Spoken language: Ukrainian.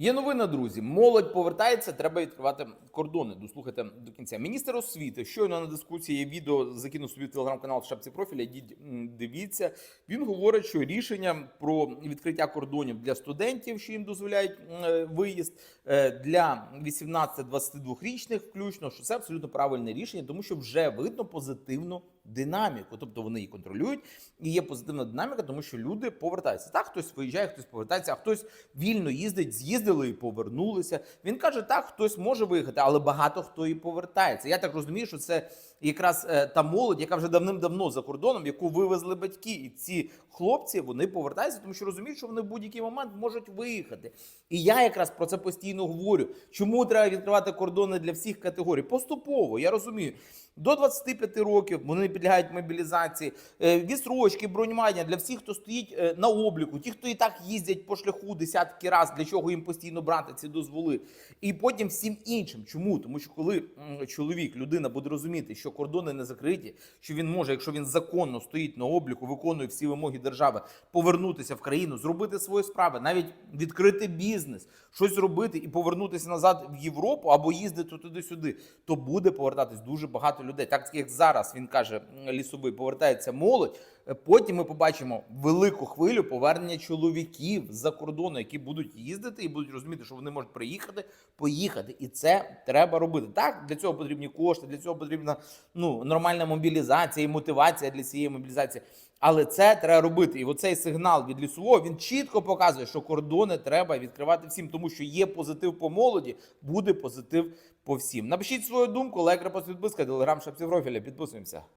Є новина, друзі. Молодь повертається, треба відкривати кордони. Дослухайте до кінця. Міністр освіти щойно на дискусії відео закинув собі в телеграм-канал в шапці профіля. Дивіться. Він говорить, що рішення про відкриття кордонів для студентів, що їм дозволяють е, виїзд е, для 18-22 річних, включно, що це абсолютно правильне рішення, тому що вже видно позитивну динаміку. Тобто вони її контролюють, і є позитивна динаміка, тому що люди повертаються. Так, хтось виїжджає, хтось повертається, а хтось вільно їздить, з'їздили і повернулися. Він каже, так, хтось може виїхати, але багато хто і повертається. Я так розумію, що це якраз е, та молодь, яка вже давним-давно за кордоном, яку вивезли батьки, і ці хлопці вони повертаються, тому що розуміють, що вони в будь-який момент можуть виїхати. І я якраз про це постійно говорю. Чому треба відкривати кордони для всіх категорій? Поступово, я розумію. До 25 років вони підлягають мобілізації, е, відсрочки, бронювання для всіх, хто стоїть е, на обліку, ті, хто і так їздять по шляху десятки разів, для чого їм постійно брати ці дозволи. І потім всім іншим. Чому? Тому що коли чоловік, людина буде розуміти, що кордони не закриті, що він може, якщо він законно стоїть на обліку, виконує всі вимоги держави, повернутися в країну, зробити свої справи, навіть відкрити бізнес, щось зробити і повернутися назад в Європу або їздити туди-сюди, то буде повертатись дуже багато людей. Так як зараз він каже, м, лісовий повертається молодь. е, Потім ми побачимо велику хвилю повернення чоловіків з-за кордону, які будуть їздити і будуть розуміти, що вони можуть приїхати, поїхати, і це треба робити. Так для цього потрібні кошти, для цього потрібна ну нормальна мобілізація і мотивація для цієї мобілізації. Але це треба робити. І оцей сигнал від лісового він чітко показує, що кордони треба відкривати всім, тому що є позитив по молоді, буде позитив по всім. Напишіть свою думку, лайк, репост, підписка, телеграм, шапці профіля. Підписуємося.